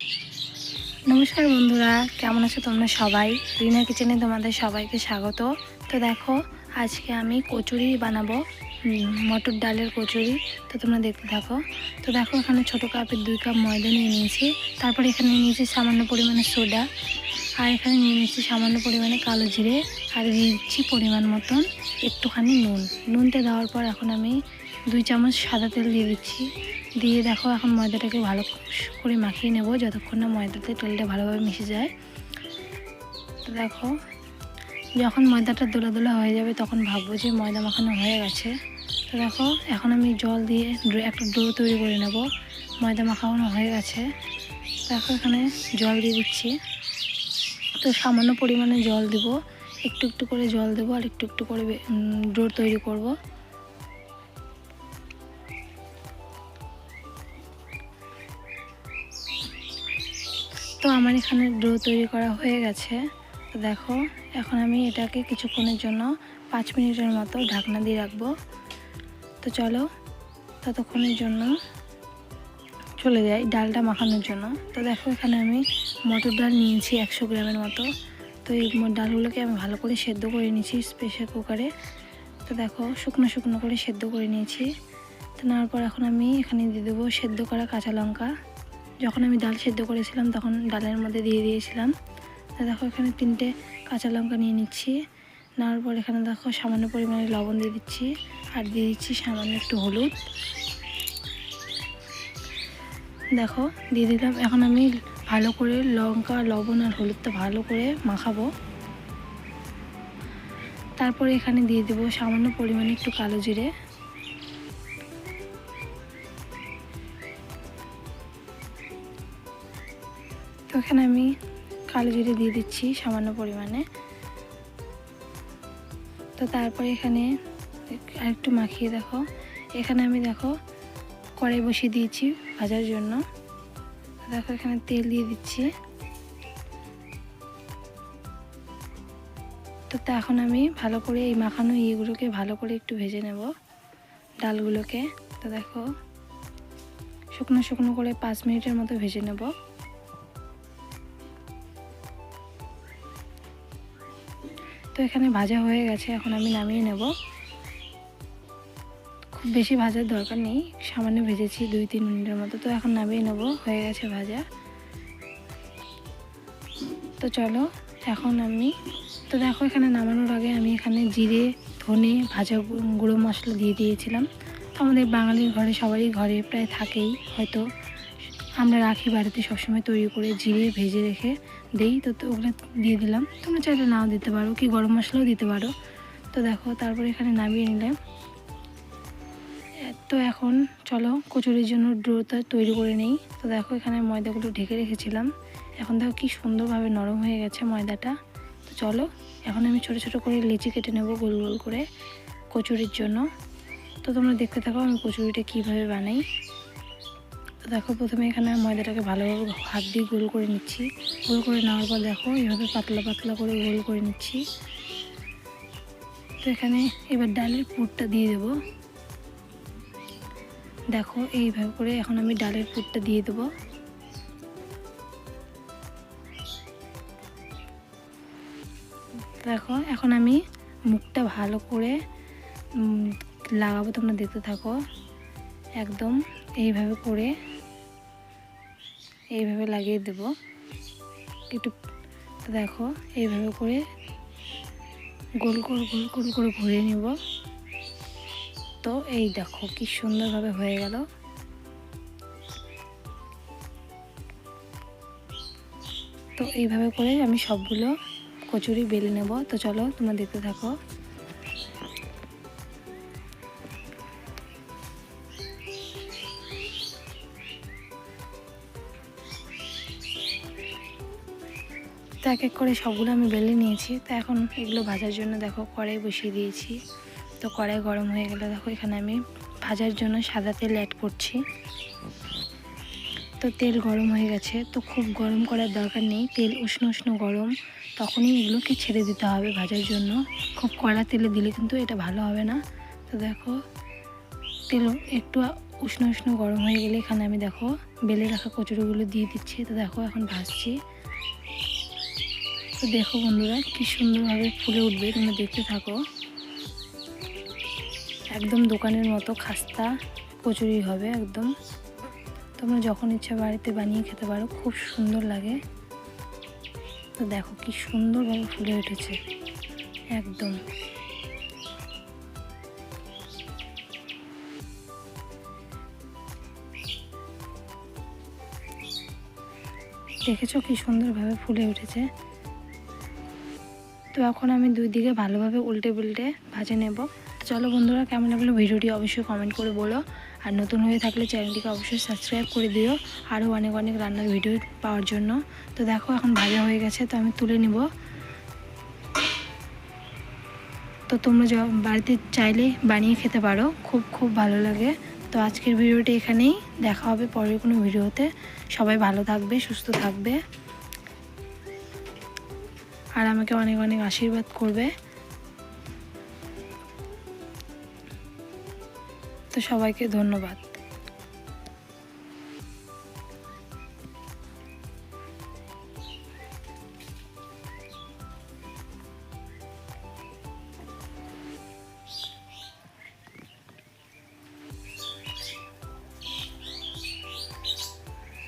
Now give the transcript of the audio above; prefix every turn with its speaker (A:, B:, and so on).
A: নমস্কার বন্ধুরা, কেমন আছো তোমরা সবাই? রিনা কিচেনে তোমাদের সবাইকে স্বাগত। তো দেখো, আজকে আমি কচুরি বানাবো মটর ডালের কচুরি। তো তোমরা দেখতে থাকো। তো দেখো, এখানে ছোটো কাপের দুই কাপ ময়দা নিয়ে নিয়েছি। তারপরে এখানে নিয়েছি সামান্য পরিমাণে সোডা। আর এখানে নিয়ে নিয়েছি সামান্য পরিমাণে কালো জিরে। আর দিচ্ছি পরিমাণ মতন একটুখানি নুন। নুনটা দেওয়ার পর এখন আমি দুই চামচ সাদা তেল দিয়ে দিচ্ছি। দিয়ে দেখো এখন ময়দাটাকে ভালো করে মাখিয়ে নেব যতক্ষণ না ময়দাতে তেলটা ভালোভাবে মিশে যায়। তো দেখো, যখন ময়দাটা দোলা দোলা হয়ে যাবে তখন ভাববো যে ময়দা মাখানো হয়ে গেছে। তো দেখো, এখন আমি জল দিয়ে একটা ডো তৈরি করে নেব। ময়দা মাখানো হয়ে গেছে। দেখো এখানে জল দিয়ে দিচ্ছি। তো সামান্য পরিমাণে জল দিব। একটু একটু করে জল দেবো আর একটু একটু করে ডো তৈরি করব। তো আমার এখানে ডো তৈরি করা হয়ে গেছে। তো দেখো, এখন আমি এটাকে কিছুক্ষণের জন্য পাঁচ মিনিটের মতো ঢাকনা দিয়ে রাখব। তো চলো, ততক্ষণের জন্য চলে যাই ডালটা মাখানোর জন্য। তো দেখো, এখানে আমি মটর ডাল নিয়েছি একশো গ্রামের মতো। তো এই ডালগুলোকে আমি ভালো করে সেদ্ধ করে নিয়েছি প্রেশার কুকারে। তো দেখো, শুকনো শুকনো করে সেদ্ধ করে নিয়েছি। তো নেওয়ার পর এখন আমি এখানে দিয়ে দেবো সেদ্ধ করা কাঁচা লঙ্কা। যখন আমি ডাল সেদ্ধ করেছিলাম, তখন ডালের মধ্যে দিয়ে দিয়েছিলাম। তো দেখো, এখানে তিনটে কাঁচা লঙ্কা নিয়ে নিচ্ছি। নেওয়ার পর এখানে দেখো, সামান্য পরিমাণে লবণ দিয়ে দিচ্ছি। আর দিয়ে দিচ্ছি সামান্য একটু হলুদ। দেখো, দিয়ে দিলাম। এখন আমি ভালো করে লঙ্কা, লবণ আর হলুদটা ভালো করে মাখাবো। তারপরে এখানে দিয়ে দেবো সামান্য পরিমাণে একটু কালো জিরে। তো এখানে আমি কালো জিরে দিয়ে দিচ্ছি সামান্য পরিমাণে। তো তারপরে এখানে আরেকটু মাখিয়ে দেখো। এখানে আমি দেখো কড়াই বসিয়ে দিয়েছি ভাজার জন্য। দেখো এখানে তেল দিয়ে দিচ্ছি। তো তা এখন আমি ভালো করে এই মাখানো ইয়েগুলোকে ভালো করে একটু ভেজে নেব, ডালগুলোকে। তো দেখো, শুকনো শুকনো করে পাঁচ মিনিটের মতো ভেজে নেব। তো এখানে ভাজা হয়ে গেছে, এখন আমি নামিয়ে নেব। খুব বেশি ভাজার দরকার নেই। সামান্য ভেজেছি দুই, তিন মিনিটের মতো। তো এখন নামিয়ে নেব। হয়ে গেছে ভাজা। তো চলো, এখন আমি, তো দেখো এখানে নামানোর আগে আমি এখানে জিরে, ধনে, ভাজা গুঁড়ো মশলা দিয়ে দিয়েছিলাম। আমাদের বাঙালির ঘরে সবারই ঘরে প্রায় থাকেই, হয়তো আমরা রাখি বাড়িতে সবসময় তৈরি করে জিরে ভেজে রেখে দেই। তো তো ওগুলো দিয়ে দিলাম। তোমরা চাইলে নাও দিতে পারো, কি গরম মশলাও দিতে পারো। তো দেখো, তারপরে এখানে নামিয়ে নিলাম। তো এখন চলো কচুরির জন্য ডোটা তৈরি করে নেই। তো দেখো এখানে ময়দাগুলো ঢেকে রেখেছিলাম। এখন দেখো কি সুন্দরভাবে নরম হয়ে গেছে ময়দাটা। তো চলো, এখন আমি ছোট ছোট করে লিচি কেটে নেব গোল গোল করে কচুরির জন্য। তো তোমরা দেখতে থাকো আমি কচুরিটা কীভাবে বানাই। তো দেখো প্রথমে এখানে ময়দাটাকে ভালোভাবে হাত দিয়ে গোল করে নিচ্ছি। গোল করে নেওয়ার পর দেখো এইভাবে পাতলা পাতলা করে গোল করে নিচ্ছি। তো এখানে এবার ডালের পুরটা দিয়ে দেবো। দেখো, এইভাবে করে এখন আমি ডালের পুরটা দিয়ে দেবো। দেখো, এখন আমি মুখটা ভালো করে লাগাবো, তোমরা দেখতে থাকো। একদম এইভাবে করে, এইভাবে লাগিয়ে দেব। একটু দেখো, এইভাবে করে গোল গোল গোল গোল করে ঘুরিয়ে নেব। তো এই দেখো কি সুন্দরভাবে হয়ে গেল। তো এইভাবে করে আমি সবগুলো কচুরি বেলে নেব। তো চলো তোমরা দেখতে থাকো। এক এক করে সবগুলো আমি বেলে নিয়েছি। তো এখন এগুলো ভাজার জন্য দেখো কড়াই বসিয়ে দিয়েছি। তো কড়াই গরম হয়ে গেলে। দেখো, এখানে আমি ভাজার জন্য সাদা তেল অ্যাড করছি। তো তেল গরম হয়ে গেছে। তো খুব গরম করার দরকার নেই। তেল উষ্ণ উষ্ণ গরম, তখনই এগুলোকে ছেড়ে দিতে হবে ভাজার জন্য। খুব কড়া তেলে দিলে কিন্তু এটা ভালো হবে না। তো দেখো, তেল একটু উষ্ণ উষ্ণ গরম হয়ে গেলে এখানে আমি দেখো, বেলে রাখা কচুরিগুলো দিয়ে দিচ্ছি। তো দেখো, এখন ভাজছি। তো দেখো বন্ধুরা, কী সুন্দরভাবে ফুলে উঠবে, তোমরা দেখতে থাকো। একদম দোকানের মতো খাস্তা কচুরি হবে একদম। তোমরা যখন ইচ্ছা বাড়িতে বানিয়ে খেতে পারো, খুব সুন্দর লাগে। তো দেখো কি সুন্দরভাবে ফুলে উঠেছে, একদম। দেখেছ কি সুন্দরভাবে ফুলে উঠেছে? তো এখন আমি দুই দিকে ভালোভাবে উল্টে পুল্টে ভাজে নেব। চলো বন্ধুরা, কেমন লাগল ভিডিওটি অবশ্যই কমেন্ট করে বলো। আর নতুন হয়ে থাকলে চ্যানেলটিকে অবশ্যই সাবস্ক্রাইব করে দিও। আরও অনেক অনেক রান্নার ভিডিও পাওয়ার জন্য। তো দেখো, এখন ভাজা হয়ে গেছে, তো আমি তুলে নিব। তো তোমরা বাড়িতে চাইলে বানিয়ে খেতে পারো। খুব খুব ভালো লাগে। তো আজকের ভিডিওটি এখানেই। দেখা হবে পরের কোনো ভিডিওতে। সবাই ভালো থাকবে, সুস্থ থাকবে। আর আমাকে অনেক অনেক আশীর্বাদ করবে। সবাইকে ধন্যবাদ।